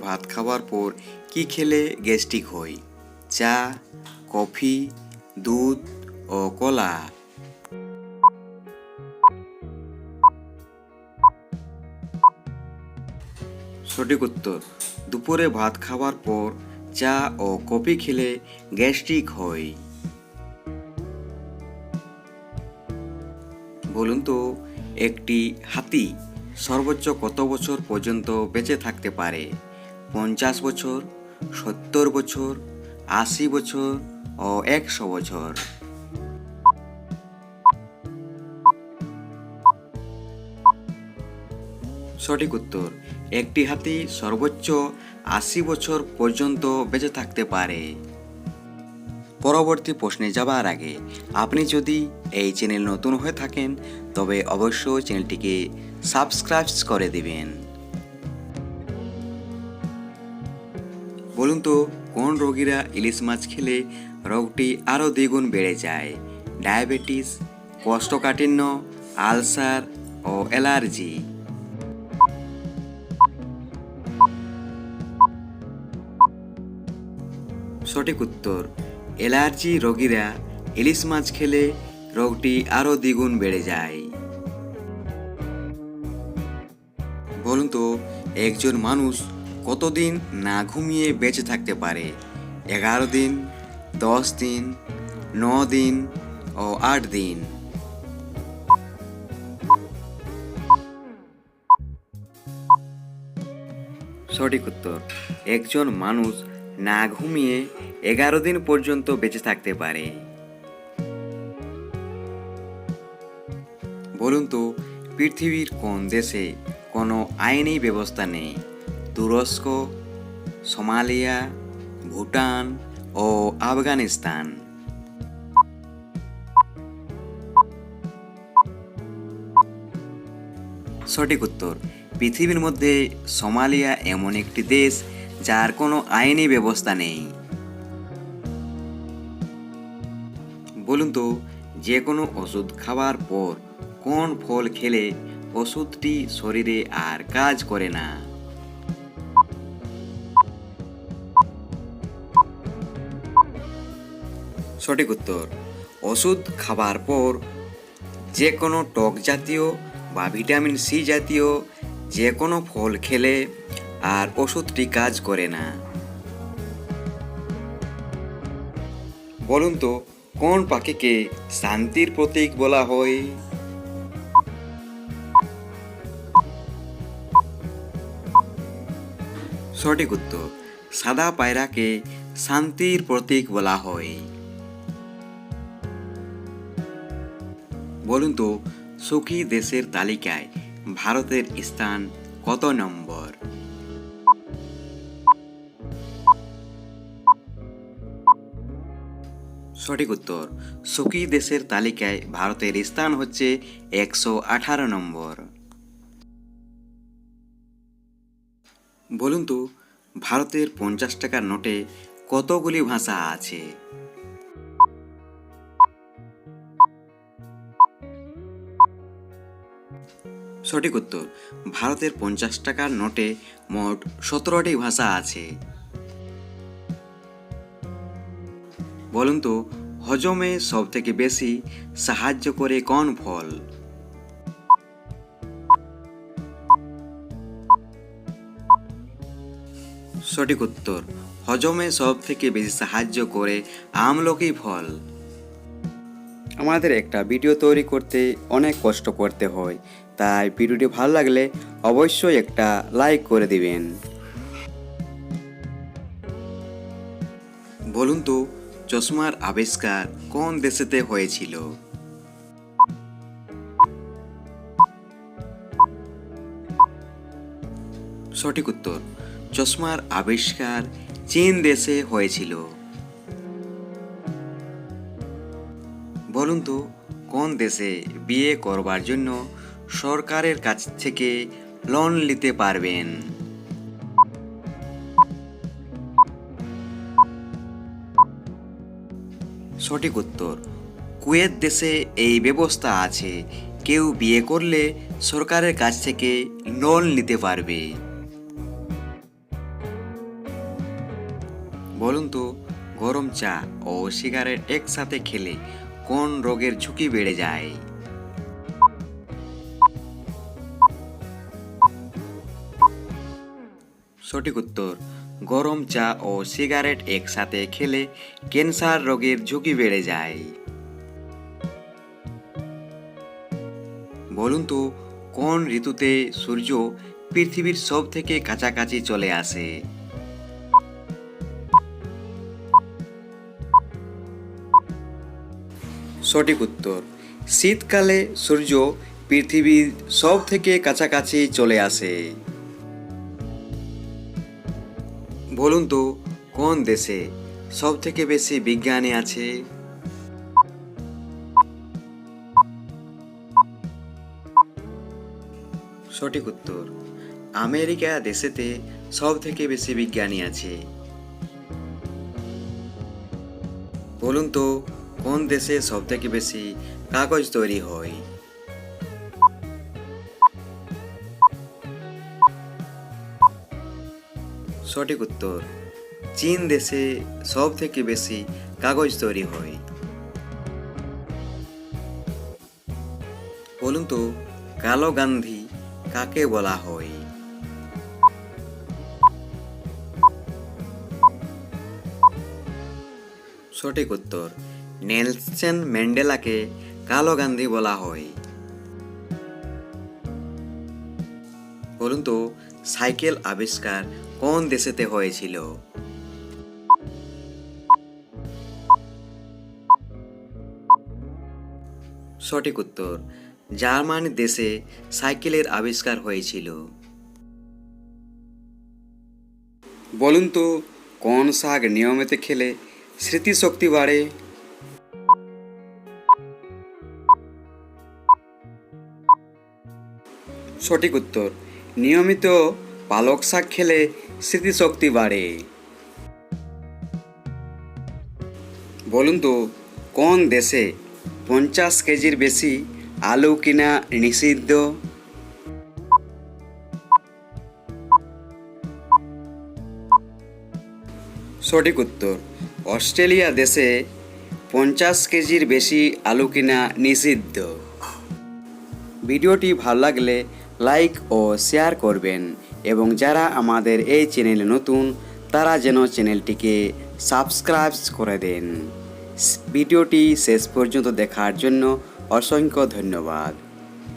ভাত খাওয়ার পর কি খেলে গ্যাস্ট্রিক হয়? চা, কফি, দুধ ও কলা? সঠিক উত্তর, দুপুরে ভাত খাওয়ার পর চা ও কফি খেলে গ্যাস্ট্রিক হয়। বলুন তো, একটি হাতি সর্বোচ্চ কত বছর পর্যন্ত বেঁচে থাকতে পারে? পঞ্চাশ বছর, সত্তর বছর, আশি বছর ও একশো বছর। সঠিক উত্তর, একটি হাতি সর্বোচ্চ আশি বছর পর্যন্ত বেঁচে থাকতে পারে। পরবর্তী প্রশ্নে যাবার আগে, আপনি যদি এই চ্যানেল নতুন হয়ে থাকেন, তবে অবশ্যই চ্যানেলটিকে সাবস্ক্রাইব করে দিবেন। বলুন তো, কোন রোগীরা ইলিশ মাছ খেলে রোগটি আরও দ্বিগুণ বেড়ে যায়? ডায়াবেটিস কষ্টকাঠিন্য আলসার ও অ্যালার্জি। সঠিক উত্তর, অ্যালার্জি রোগীরা ইলিশ মাছ খেলে রোগটি আরও দ্বিগুণ বেড়ে যায়। বলুন তো, একজন মানুষ কতদিন না ঘুমিয়ে বেঁচে থাকতে পারে? এগারো দিন, দশ দিন, ন দিন ও আট দিন। সঠিক উত্তর, একজন মানুষ না ঘুমিয়ে এগারো দিন পর্যন্ত বেঁচে থাকতে পারে। বলুন তো, পৃথিবীর কোন দেশে কোনো আইনি ব্যবস্থা নেই? তুরস্ক, সোমালিয়া, ভুটান ও আফগানিস্তান। সঠিক উত্তর, পৃথিবীর মধ্যে সোমালিয়া এমন একটি দেশ যার কোনো আইনি ব্যবস্থা নেই। বলুন তো, যে কোনো ওষুধ খাওয়ার পর কোন ফল খেলে ওষুধটি শরীরে আর কাজ করে না? সঠিক উত্তর, ওষুধ খাবার পর যে কোনো টক জাতীয় বা ভিটামিন সি জাতীয় যে কোনো ফল খেলে আর ওষুধটি কাজ করে না। বলুন তো, কোন পাখিকে শান্তির প্রতীক বলা হয়? সঠিক উত্তর, সাদা পায়রাকে শান্তির প্রতীক বলা হয়। বলুন তো, সুখী দেশের তালিকায় ভারতের স্থান কত নম্বর? সঠিক উত্তর, সুখী দেশের তালিকায় ভারতের স্থান হচ্ছে একশো আঠারো নম্বর। বলুন তো, ভারতের পঞ্চাশ টাকার নোটে কতগুলি ভাষা আছে? সঠিক উত্তর, ভারতের পঞ্চাশ টাকার নোটে মোট সতেরোটি ভাষা আছে। বলুন তো, হজমে সব থেকে বেশি সাহায্য করে কোন ফল? সঠিক উত্তর, হজমে সব থেকে বেশি সাহায্য করে আমলকি ফল। আমাদের একটা ভিডিও তৈরি করতে অনেক কষ্ট করতে হয়। তাই ভিডিওটি ভালো লাগলে অবশ্যই একটা লাইক করে দিবেন। বলুন তো, চশমার আবিষ্কার কোন দেশেতে হয়েছিল? সঠিক উত্তর, চশমার আবিষ্কার চীন দেশে হয়েছিল। বলুন তো, কোন দেশে বিয়ে করবার জন্য সরকারের কাছ থেকে লোন নিতে পারবেন? সঠিক উত্তর, কুয়েত দেশে এই ব্যবস্থা আছে। কেউ বিয়ে করলে সরকারের কাছ থেকে লোন নিতে পারবে। বলুন তো, গরম চা ও সিগারেট একসাথে খেলে কোন রোগের ঝুঁকি বেড়ে যায়? সঠিক উত্তর, গরম চা ও সিগারেট একসাথে খেলে ক্যান্সার রোগের ঝুঁকি বেড়ে যায়। বলুন তো, কোন ঋতুতে সূর্য পৃথিবীর সব থেকে কাছাকাছি চলে আসে? সঠিক উত্তর। শীতকালে সূর্য পৃথিবীর সব থেকে কাছাকাছি চলে আসে। বলুন তো, কোন দেশে সব থেকে বেশি বিজ্ঞানী আছে? সঠিক উত্তর, আমেরিকা দেশেতে সব থেকে বেশি বিজ্ঞানী আছে। বলুন তো কোন দেশে সবথেকে বেশি কাগজ তৈরি হয়? সঠিক উত্তর, চীন দেশে সব থেকে বেশি কাগজ তৈরি হয়। বলুন তো, কালো গান্ধী কাকে বলা হয়? সঠিক উত্তর নেলসন ম্যান্ডেলাকে কালো গান্ধী বলা হয়। বলুন তো, সাইকেল আবিষ্কার কোন দেশেতে হয়েছিল? সঠিক উত্তর, জার্মানি দেশে সাইকেলের আবিষ্কার হয়েছিল। বলুন তো, কোন শাক নিয়মিত খেলে স্মৃতিশক্তি বাড়ে? সঠিক উত্তর। নিয়মিত পালক শাক খেলে স্মৃতিশক্তি বাড়ে। বলুন তো, কোন দেশে পঞ্চাশ কেজির বেশি আলু কিনা নিষিদ্ধ? সঠিক উত্তর, অস্ট্রেলিয়া দেশে পঞ্চাশ কেজির বেশি আলু কিনা নিষিদ্ধ। ভিডিওটি ভালো লাগলে লাইক ও শেয়ার করবেন এবং যারা আমাদের এই চ্যানেলে নতুন, তারা যেন চ্যানেলটিকে সাবস্ক্রাইব করে দেন। ভিডিওটি শেষ পর্যন্ত দেখার জন্য অসংখ্য ধন্যবাদ।